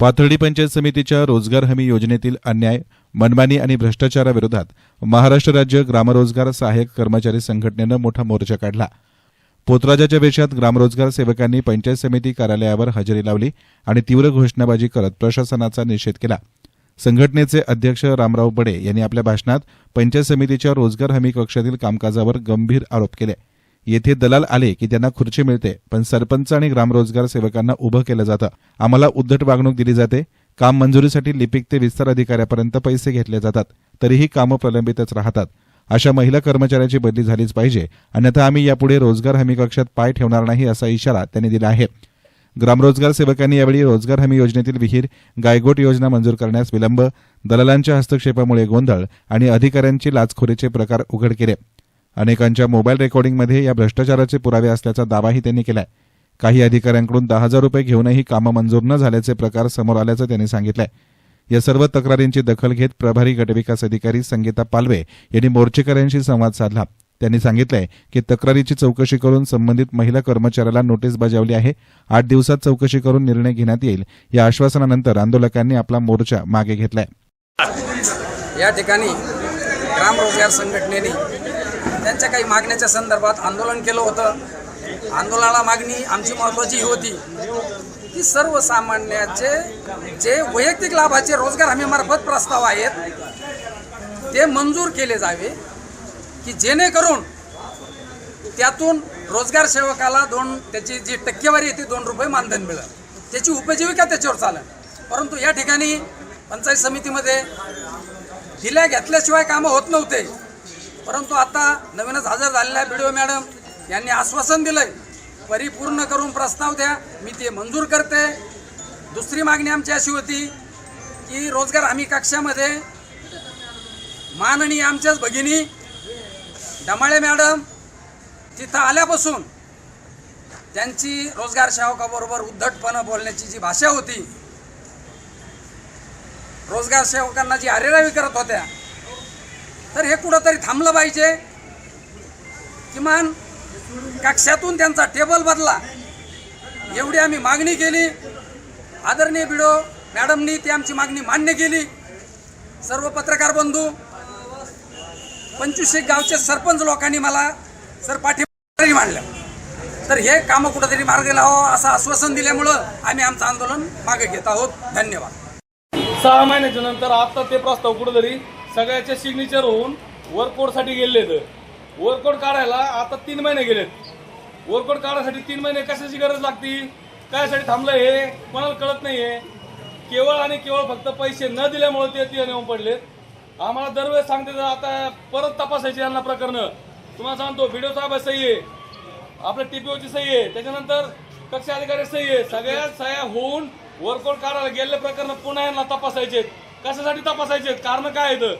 पाथर्डी पंचायत समितीच्या रोजगार हमी योजनेतील अन्याय मनमानी आणि भ्रष्टाचाराविरोधात महाराष्ट्र राज्य ग्रामरोजगार सहाय्यक कर्मचारी संघटनेनं मोठा मोर्चा काढला. पोतराजाच्या वेशात ग्रामरोजगार सेवकांनी पंचायत समिती कार्यालयावर हजेरी लावली आणि तीव्र घोषणाबाजी करत प्रशासनाचा निषेध केला. संघटनेचे अध्यक्ष रामराव बडे यांनी आपल्या भाषणात पंचायत समितीच्या रोजगार हमी कक्षातील कामकाजावर गंभीर आरोप केले. येथे दलाल आले की त्यांना खुर्ची मिळते पण सरपंच आणि ग्रामरोजगार सेवकांना उभं केलं जातं. आम्हाला उद्धट वागणूक दिली जाते. काम मंजुरीसाठी लिपिक ते विस्तार अधिकाऱ्यापर्यंत पैसे घेतले जातात. तरीही कामं प्रलंबितच राहतात. अशा महिला कर्मचाऱ्याची बदली झालीच पाहिजे. अन्यथा आम्ही यापुढे रोजगार हमी कक्षात पाय ठेवणार नाही असा इशारा त्यांनी दिला आहे. ग्रामरोजगार सेवकांनी यावेळी रोजगार हमी योजनेतील विहीर गायगोट योजना मंजूर करण्यास विलंब दलालांच्या हस्तक्षेपामुळे गोंधळ आणि अधिकाऱ्यांची लाचखोरीचे प्रकार उघड केले. अनेकांच्या मोबाईल रेकॉर्डिंगमध्ये या भ्रष्टाचाराचे पुरावे असल्याचा दावाही त्यांनी केलाय. काही अधिकाऱ्यांकडून दहा हजार रुपये घेऊनही कामं मंजूर न झाल्याचे प्रकार समोर आल्याचं त्यांनी सांगितलंय. या सर्व तक्रारींची दखल घेत प्रभारी गटविकास अधिकारी संगीता पालवे यांनी मोर्चेकऱ्यांशी संवाद साधला. त्यांनी सांगितलंय की तक्रारीची चौकशी करून संबंधित महिला कर्मचाऱ्याला नोटीस बजावली आहे. आठ दिवसात चौकशी करून निर्णय घेण्यात येईल. या आश्वासनानंतर आंदोलकांनी आपला मोर्चा मागे घेतलाय. या ठिकाणी ग्राम रोजगार संघटनेने त्यांच्या काही मागण्याच्या संदर्भात आंदोलन केलं होतं. आंदोलनाला मागणी आमची महत्त्वाची ही होती की सर्वसामान्याचे जे वैयक्तिक लाभाचे रोजगार हमीमार्फत प्रस्ताव आहेत ते मंजूर केले जावे की जेणेकरून त्यातून रोजगार सेवकाला दोन त्याची जी टक्केवारी आहे ती दोन रुपये मानधन मिळेल. त्याची उपजीविका त्याच्यावर चालेल. परंतु या ठिकाणी पंचायत समितीमध्ये दिल्या घेतल्याशिवाय कामं होत नव्हते. परंतु आता नवीनच हजर झालेल्या बी मॅडम. यांनी आश्वासन दिलंय. परिपूर्ण करून प्रस्ताव द्या. मी ते मंजूर करते. दुसरी मागणी आमची अशी होती की रोजगार हमी कक्षामध्ये माननीय आमच्याच भगिनी डमाळे मॅडम तिथं आल्यापासून त्यांची रोजगार सेवकाबरोबर उद्धटपणं बोलण्याची जी भाषा होती रोजगार सेवकांना जी अरेरावी करत होत्या तर हे कुठंतरी थांबलं पाहिजे. किमान कक्षातून त्यांचा टेबल बदला. एवढी आम्ही मागणी केली. आदरणीय बिडो मॅडमनी ती आमची मागणी मान्य केली. सर्व पत्रकार बंधू पंचवीसशे गावचे सरपंच लोकांनी मला सर पाठिंबा मांडलं. तर हे कामं कुठंतरी मार्ग लावावं असं आश्वासन दिल्यामुळं आम्ही आमचं आंदोलन मागे घेत आहोत. धन्यवाद. सहा महिन्याच्या नंतर आता ते प्रस्ताव कुठंतरी सगळ्याच्या सिग्नेचर होऊन वर्कआउटसाठी गेलेत वर्कआउट काढायला आता तीन महिने गेलेत. वर्कआउट काढायसाठी तीन महिने कशाची गरज लागती? कायसाठी थांबलं हे? कोणाला कळत नाही आहे केवळ आणि केवळ फक्त पैसे न दिल्यामुळे ते तिथे नेऊन पडलेत. आम्हाला दरवेळेस सांगते तर आता परत तपासायची यांना प्रकरणं. तुम्हाला सांगतो व्हिडिओ साहेब सही आहे. आपल्या टीपीओची सही आहे. त्याच्यानंतर कक्षा अधिकारी सही आहे. सगळ्या सह्या होऊन वर्कआउट काढायला गेलेले प्रकरण पुन्हा यांना तपासायचे कशासाठी तपासायचे? कारण काय आहेत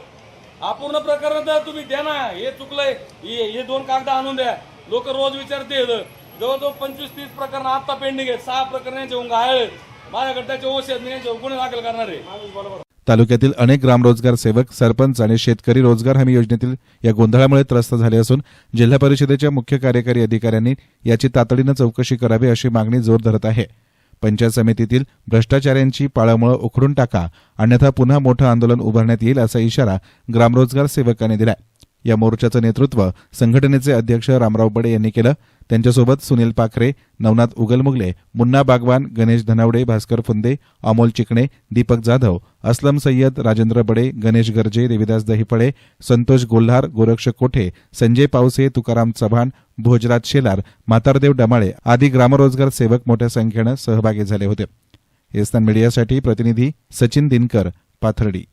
अपूर्ण प्रकरण तर तुम्ही द्या ना. हे चुकलंय. हे दोन कागद आणून द्या. लोक रोज विचारते जवळजवळ पंचवीस तीस प्रकरण आता पेंडिंग आहेत. सहा प्रकरण यांचे गाळ आहेत. माझ्याकडे त्याचे ओश आहेत गुन्हे दाखल करणार आहे. तालुक्यातील अनेक ग्रामरोजगार सेवक सरपंच आणि शेतकरी रोजगार हमी योजनेतील या गोंधळामुळे त्रस्त झाले असून जिल्हा परिषदेच्या मुख्य कार्यकारी अधिकाऱ्यांनी याची तातडीनं चौकशी करावी अशी मागणी जोर धरत आहे. पंचायत समितीतील भ्रष्टाचाऱ्यांची पाळमुळं उखडून टाका अन्यथा पुन्हा मोठं आंदोलन उभारण्यात येईल असा इशारा ग्रामरोजगार सेवकांनी दिला या मोर्चाचं नेतृत्व संघटनेचे अध्यक्ष रामराव बडे यांनी केलं. त्यांच्यासोबत सुनील पाखरे नवनाथ उगलमुगले मुन्ना बागवान गणेश धनावडे भास्कर फुंदे अमोल चिकणे दीपक जाधव असलम सय्यद राजेंद्र बडे गणेश गर्जे देविदास दहिफळे संतोष गोल्हार गोरक्ष कोठे संजय पावसे तुकाराम चव्हाण भोजराज शेलार म्हातारदेव डमाळे आदी ग्रामरोजगार सेवक मोठ्या संख्येनं सहभागी झाले होते. एस्तान मीडियासाठी प्रतिनिधी सचिन दिनकर पाथर्डी.